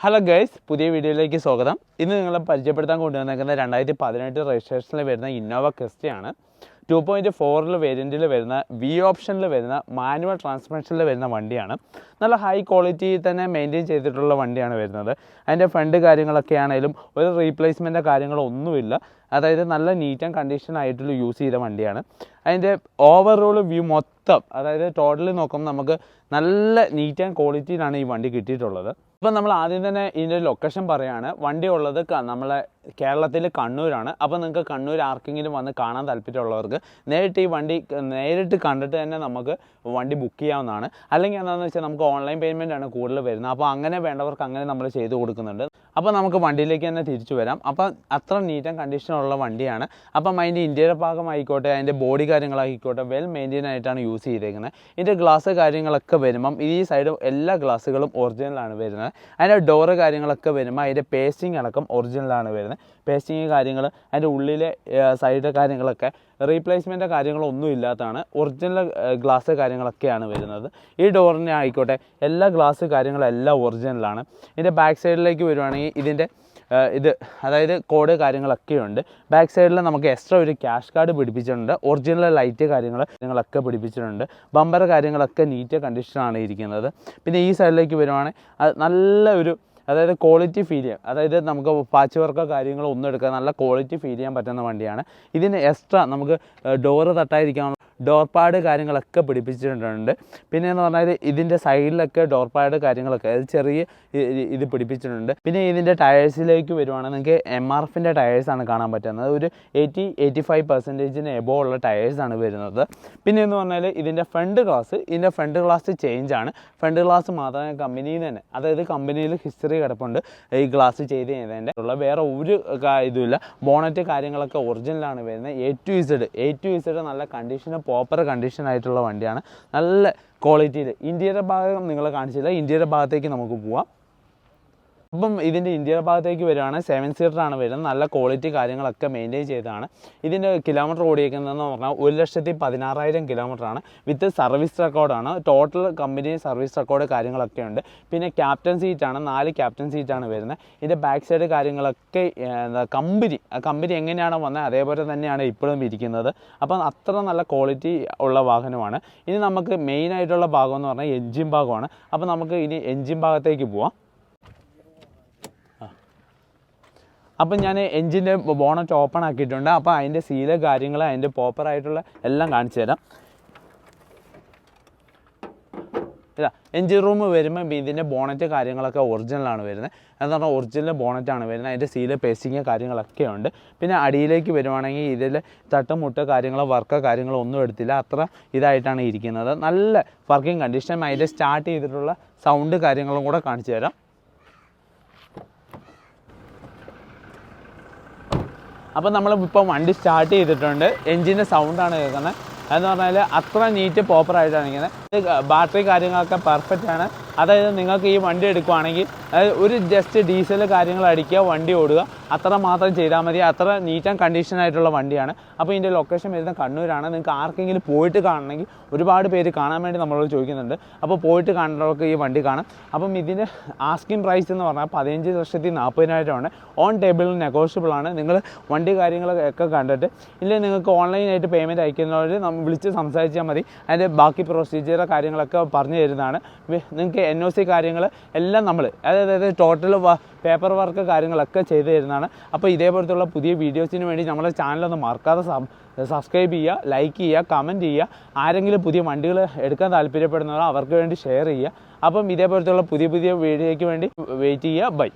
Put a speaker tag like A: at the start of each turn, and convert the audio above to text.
A: Hello guys പുതിയ വീഡിയോയിലേക്ക് സ്വാഗതം. ഇന്ന് നിങ്ങളെ പരിചയപ്പെടുത്താൻ കൊണ്ടുവന്നേക്കുന്ന രണ്ടായിരത്തി പതിനെട്ട് രജിസ്ട്രേഷനിൽ വരുന്ന ഇന്നോവ ക്രിസ്റ്റയാണ് ടു പോയിന്റ് ഫോറിൽ വേരിയന്റിൽ വരുന്ന വി ഓപ്ഷനിൽ വരുന്ന മാനുവൽ ട്രാൻസ്മിഷനിൽ വരുന്ന വണ്ടിയാണ്. നല്ല ഹൈ ക്വാളിറ്റി തന്നെ മെയിന്റെയിൻ ചെയ്തിട്ടുള്ള വണ്ടിയാണ് വരുന്നത്. അതിന്റെ ഫണ്ട് കാര്യങ്ങളൊക്കെ ആണെങ്കിലും ഒരു റീപ്ലേസ്മെന്റ് കാര്യങ്ങളൊന്നുമില്ല അതായത് നല്ല നീറ്റ് ആൻഡ് കണ്ടീഷൻ ആയിട്ടുള്ള യൂസ് ചെയ്ത വണ്ടിയാണ്. അതിന്റെ ഓവറോൾ വ്യൂ മൊത്തം അതായത് ടോട്ടലി നോക്കുമ്പോൾ നമുക്ക് നല്ല നീറ്റ് ആൻഡ് ക്വാളിറ്റിയിലാണ് ഈ വണ്ടി കിട്ടിയിട്ടുള്ളത്. അപ്പോൾ നമ്മൾ ആദ്യം തന്നെ ഇതിന്റെ ലൊക്കേഷൻ പറയുകയാണ് വണ്ടി ഉള്ളത് നമ്മളെ കേരളത്തിൽ കണ്ണൂരാണ്. അപ്പോൾ നിങ്ങൾക്ക് കണ്ണൂർ ആർക്കെങ്കിലും വന്ന് കാണാൻ താല്പര്യമുള്ളവർക്ക് നേരിട്ട് ഈ വണ്ടി നേരിട്ട് കണ്ടിട്ട് തന്നെ നമുക്ക് വണ്ടി ബുക്ക് ചെയ്യാവുന്നതാണ്. അല്ലെങ്കിൽ എന്താണെന്ന് വെച്ചാൽ നമുക്ക് ഓൺലൈൻ പേയ്മെന്റ് ആണ് കൂടുതൽ വരുന്നത്. അപ്പോൾ അങ്ങനെ വേണ്ടവർക്ക് അങ്ങനെ നമ്മൾ ചെയ്ത് കൊടുക്കുന്നുണ്ട്. അപ്പോൾ നമുക്ക് വണ്ടിയിലേക്ക് തന്നെ തിരിച്ചു വരാം. അപ്പോൾ അത്ര നീറ്റ് ആൻഡ് കണ്ടീഷനുള്ള വണ്ടിയാണ്. അപ്പം അതിന്റെ ഇന്റീരിയർ ഭാഗമായിക്കോട്ടെ അതിന്റെ ബോഡി കാര്യങ്ങളായിക്കോട്ടെ വെൽ മെയിന്റെയിൻ ആയിട്ടാണ് യൂസ് ചെയ്തേക്കുന്നത്. ഇതിന്റെ ഗ്ലാസ് കാര്യങ്ങളൊക്കെ വരുമ്പം ഈ സൈഡ് എല്ലാ ഗ്ലാസ്സുകളും ഒറിജിനലാണ് വരുന്നത്. അതിന്റെ ഡോറ് കാര്യങ്ങളൊക്കെ വരുമ്പോൾ അതിന്റെ പേസ്റ്റിംഗ് അടക്കം ഒറിജിനലാണ് വരുന്നത്. പേസ്റ്റിംഗ് കാര്യങ്ങൾ അതിന്റെ ഉള്ളിലെ സൈഡ് കാര്യങ്ങളൊക്കെ റീപ്ലേസ്മെന്റ് കാര്യങ്ങളൊന്നും ഇല്ലാത്തതാണ്. ഒറിജിനൽ ഗ്ലാസ് കാര്യങ്ങളൊക്കെയാണ് വരുന്നത്. ഈ ഡോറിനെ ആയിക്കോട്ടെ എല്ലാ ഗ്ലാസ് കാര്യങ്ങളും എല്ലാം ഒറിജിനലാണ് ഇതിന്റെ ബാക്ക് സൈഡിലേക്ക് വരുവാണെങ്കിൽ ഇതിന്റെ ഇത് അതായത് കോഡ് കാര്യങ്ങളൊക്കെ ഉണ്ട്. ബാക്ക് സൈഡിൽ നമുക്ക് എക്സ്ട്രാ ഒരു ക്യാഷ് കാർഡ് പിടിപ്പിച്ചിട്ടുണ്ട്. ഒറിജിനൽ ലൈറ്റ് കാര്യങ്ങൾ കാര്യങ്ങളൊക്കെ പിടിപ്പിച്ചിട്ടുണ്ട്. ബമ്പർ കാര്യങ്ങളൊക്കെ നീറ്റ് കണ്ടീഷനാണ് ഇരിക്കുന്നത്. പിന്നെ ഈ സൈഡിലേക്ക് വരുവാണെങ്കിൽ നല്ല ഒരു അതായത് ക്വാളിറ്റി ഫീൽ ചെയ്യാം. അതായത് നമുക്ക് പാച്ച് വർക്കോ കാര്യങ്ങളോ ഒന്നും എടുക്കാൻ നല്ല ക്വാളിറ്റി ഫീൽ ചെയ്യാൻ പറ്റുന്ന വണ്ടിയാണ്. ഇതിന് എക്സ്ട്രാ നമുക്ക് ഡോറ് തട്ടാതിരിക്കാനുള്ള ഡോർ പാഡ് കാര്യങ്ങളൊക്കെ പിടിപ്പിച്ചിട്ടുണ്ട്. പിന്നെ എന്ന് പറഞ്ഞാൽ ഇതിന്റെ സൈഡിലൊക്കെ ഡോർ പാഡ് കാര്യങ്ങളൊക്കെ അത് ചെറിയ ഇത് പിടിപ്പിച്ചിട്ടുണ്ട്. പിന്നെ ഇതിന്റെ ടയേഴ്സിലേക്ക് വരുവാണെങ്കിൽ നിങ്ങൾക്ക് എം ആർ എഫിന്റെ ടയേഴ്സാണ് കാണാൻ പറ്റുന്നത്. ഒരു എയ്റ്റി എയ്റ്റി ഫൈവ് പെർസെന്റേജിന് എബോ ഉള്ള ടയേഴ്സാണ് വരുന്നത്. പിന്നെ എന്ന് പറഞ്ഞാൽ ഇതിന്റെ ഫ്രണ്ട് ഗ്ലാസ് ഇതിന്റെ ഫ്രണ്ട് ഗ്ലാസ് ചേഞ്ച് ആണ് ഫ്രണ്ട് ഗ്ലാസ് മാത്രമേ കമ്പനിയിൽ തന്നെ അതായത് കമ്പനിയിൽ ഹിസ്റ്ററി കിടപ്പുണ്ട്. ഈ ഗ്ലാസ് ചെയ്ത് ചെയ്തതിന്റെ ഉള്ള വേറെ ഒരു ഇതുമില്ല. ബോണറ്റ് കാര്യങ്ങളൊക്കെ ഒറിജിനലാണ് വരുന്നത്. A to Z A to Z നല്ല കണ്ടീഷന് പ്രോപ്പർ കണ്ടീഷൻ ആയിട്ടുള്ള വണ്ടിയാണ്. നല്ല ക്വാളിറ്റിയിൽ ഇന്റീരിയർ ഭാഗം നിങ്ങളെ കാണിച്ചില്ല ഇന്റീരിയർ ഭാഗത്തേക്ക് നമുക്ക് പോവാം. അപ്പം ഇതിന്റെ ഇന്ത്യയുടെ ഭാഗത്തേക്ക് വരുവാണെങ്കിൽ സെവൻ ആണ് വരുന്നത്. നല്ല ക്വാളിറ്റി കാര്യങ്ങളൊക്കെ മെയിന്റെയിൻ ചെയ്തതാണ്. ഇതിന്റെ കിലോമീറ്റർ ഓടിയേക്കുന്നതെന്ന് പറഞ്ഞാൽ ഒരു ലക്ഷത്തി പതിനാറായിരം കിലോമീറ്ററാണ് വിത്ത് സർവീസ് റെക്കോർഡാണ് ടോട്ടൽ കമ്പനി സർവീസ് റെക്കോർഡ് കാര്യങ്ങളൊക്കെ ഉണ്ട്. പിന്നെ ക്യാപ്റ്റൻ സീറ്റാണ് നാല് ക്യാപ്റ്റൻ സീറ്റാണ് വരുന്നത്. ഇതിന്റെ ബാക്ക് സൈഡ് കാര്യങ്ങളൊക്കെ കമ്പനി കമ്പനി എങ്ങനെയാണോ വന്നത് അതേപോലെ തന്നെയാണ് ഇപ്പോഴും ഇരിക്കുന്നത്. അപ്പം അത്ര നല്ല ക്വാളിറ്റി ഉള്ള വാഹനമാണ്. ഇനി നമുക്ക് മെയിനായിട്ടുള്ള ഭാഗം എന്ന് പറഞ്ഞാൽ എൻജിൻ ഭാഗമാണ്. അപ്പോൾ നമുക്ക് ഇനി എൻജിൻ ഭാഗത്തേക്ക് പോവാം. അപ്പം ഞാൻ എൻജിന്റെ ബോണറ്റ് ഓപ്പൺ ആക്കിയിട്ടുണ്ട്. അപ്പോൾ അതിന്റെ സീല കാര്യങ്ങൾ അതിന്റെ പ്രോപ്പറായിട്ടുള്ള എല്ലാം കാണിച്ചു തരാം. ഇതാ എൻജിൻ റൂം വരുമ്പോൾ ഇതിന്റെ ബോണറ്റ് കാര്യങ്ങളൊക്കെ ഒറിജിനലാണ് വരുന്നത്. എന്ന് പറഞ്ഞാൽ ഒറിജിനൽ ബോണറ്റാണ് വരുന്നത്. അതിന്റെ സീൽ പേസ്റ്റിങ് കാര്യങ്ങളൊക്കെ ഉണ്ട്. പിന്നെ അടിയിലേക്ക് വരുവാണെങ്കിൽ ഇതിൽ തട്ടുമുട്ട് കാര്യങ്ങളോ വർക്കോ കാര്യങ്ങളോ ഒന്നും എടുത്തില്ല. അത്ര ഇതായിട്ടാണ് ഇരിക്കുന്നത്. നല്ല വർക്കിംഗ് കണ്ടീഷൻ അതിന്റെ സ്റ്റാർട്ട് ചെയ്തിട്ടുള്ള സൗണ്ട് കാര്യങ്ങളും കൂടെ കാണിച്ചു തരാം. അപ്പോൾ നമ്മൾ ഇപ്പോൾ വണ്ടി സ്റ്റാർട്ട് ചെയ്തിട്ടുണ്ട്. എൻജിന്റെ സൗണ്ടാണ് കേൾക്കുന്നത്. എന്ന് പറഞ്ഞാൽ അത്ര നീറ്റ് പ്രോപ്പറായിട്ടാണ് ഇങ്ങനെ ബാറ്ററി കാര്യങ്ങളൊക്കെ പെർഫെക്റ്റ് ആണ്. അതായത് നിങ്ങൾക്ക് ഈ വണ്ടി എടുക്കുവാണെങ്കിൽ ഒരു ജസ്റ്റ് ഡീസൽ കാര്യങ്ങൾ അടിക്കുക വണ്ടി ഓടുക അത്ര മാത്രം ചെയ്താൽ മതി. അത്ര നീറ്റ് ആൻഡ് കണ്ടീഷൻ ആയിട്ടുള്ള വണ്ടിയാണ്. അപ്പോൾ ഇതിന്റെ ലൊക്കേഷൻ വരുന്ന കണ്ണൂരാണ്. നിങ്ങൾക്ക് ആർക്കെങ്കിലും പോയിട്ട് കാണണമെങ്കിൽ ഒരുപാട് പേര് കാണാൻ വേണ്ടി നമ്മളോട് ചോദിക്കുന്നുണ്ട്. അപ്പോൾ പോയിട്ട് കാണുന്നവർക്ക് ഈ വണ്ടി കാണാം. അപ്പം ഇതിന്റെ ആസ്കിംഗ് പ്രൈസ് എന്ന് പറഞ്ഞാൽ പതിനഞ്ച് ലക്ഷത്തി നാൽപ്പതിനായിരമാണ് ഓൺ ടേബിളിൽ നെഗോഷ്യബിൾ ആണ്. നിങ്ങൾ വണ്ടി കാര്യങ്ങളൊക്കെ കണ്ടിട്ട് ഇല്ലെങ്കിൽ നിങ്ങൾക്ക് ഓൺലൈനായിട്ട് പേയ്മെന്റ് അയക്കുന്നവർ നമ്മൾ വിളിച്ച് സംസാരിച്ചാൽ മതി. അതിന്റെ ബാക്കി പ്രൊസീജിയർ കാര്യങ്ങളൊക്കെ പറഞ്ഞു തരുന്നതാണ്. നിങ്ങൾക്ക് എൻ ഒ സി കാര്യങ്ങൾ എല്ലാം നമ്മൾ അതായത് ടോട്ടൽ പേപ്പർ വർക്ക് കാര്യങ്ങളൊക്കെ ചെയ്തു തരുന്നതാണ്. അപ്പോൾ ഇതേപോലത്തുള്ള പുതിയ വീഡിയോസിന് വേണ്ടി നമ്മളെ ചാനലൊന്ന് മറക്കാതെ സബ്സ്ക്രൈബ് ചെയ്യുക ലൈക്ക് ചെയ്യുക കമന്റ് ചെയ്യുക. ആരെങ്കിലും പുതിയ വണ്ടികൾ എടുക്കാൻ താല്പര്യപ്പെടുന്നവർ അവർക്ക് വേണ്ടി ഷെയർ ചെയ്യുക. അപ്പം ഇതേപോലത്തുള്ള പുതിയ പുതിയ വീഡിയോയ്ക്ക് വേണ്ടി വെയിറ്റ് ചെയ്യുക. ബൈ